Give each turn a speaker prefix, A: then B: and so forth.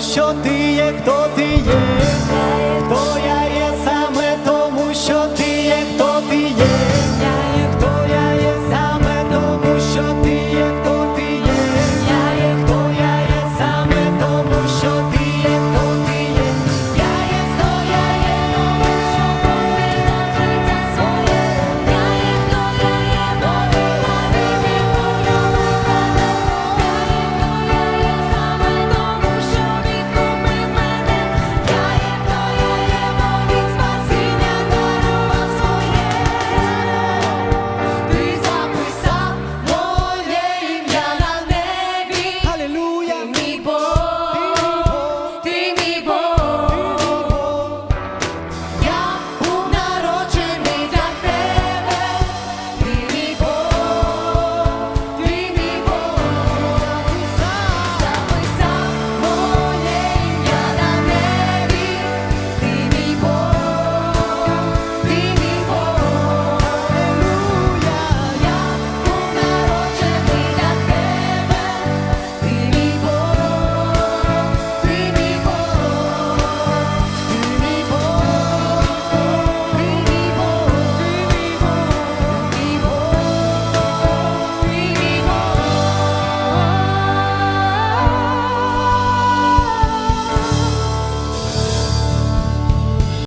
A: що ти є, хто ти є, хто я є.